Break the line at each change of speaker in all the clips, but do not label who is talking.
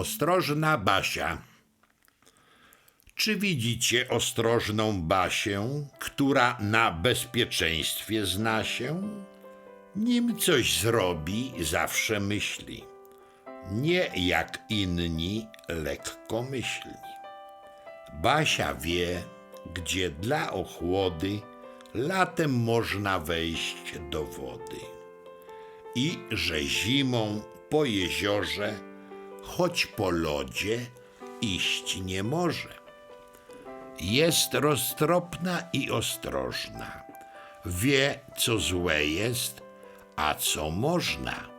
Ostrożna Basia. Czy widzicie ostrożną Basię, która na bezpieczeństwie zna się? Nim coś zrobi, zawsze myśli. Nie jak inni lekkomyślni. Basia wie, gdzie dla ochłody latem można wejść do wody i że zimą po jeziorze, choć po lodzie, iść nie może. Jest roztropna i ostrożna. Wie, co złe jest, a co można.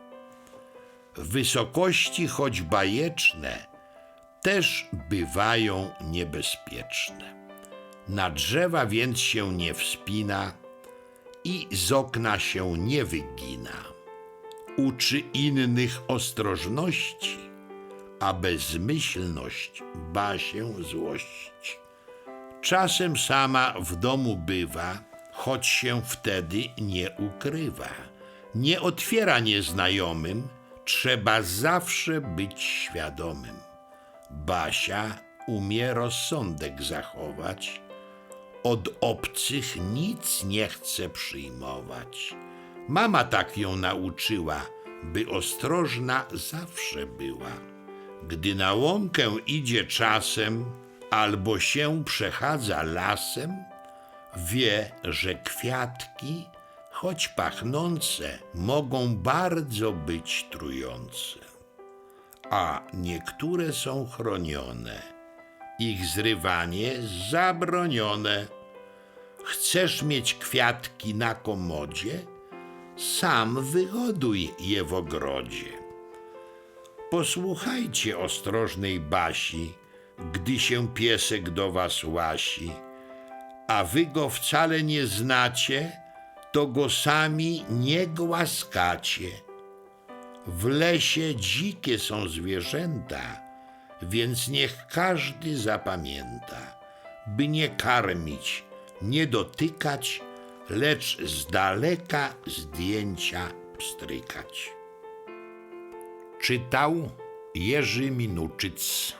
Wysokości, choć bajeczne, też bywają niebezpieczne. Na drzewa więc się nie wspina i z okna się nie wygina. Uczy innych ostrożności, a bezmyślność ba się złości. Czasem sama w domu bywa, choć się wtedy nie ukrywa. Nie otwiera nieznajomym, trzeba zawsze być świadomym. Basia umie rozsądek zachować, od obcych nic nie chce przyjmować. Mama tak ją nauczyła, by ostrożna zawsze była. Gdy na łąkę idzie czasem, albo się przechadza lasem, wie, że kwiatki, choć pachnące, mogą bardzo być trujące. A niektóre są chronione, ich zrywanie zabronione. Chcesz mieć kwiatki na komodzie? Sam wyhoduj je w ogrodzie. Posłuchajcie ostrożnej Basi, gdy się piesek do was łasi, a wy go wcale nie znacie, to go sami nie głaskacie. W lesie dzikie są zwierzęta, więc niech każdy zapamięta, by nie karmić, nie dotykać, lecz z daleka zdjęcia pstrykać. Czytał Jerzy Minuczyc.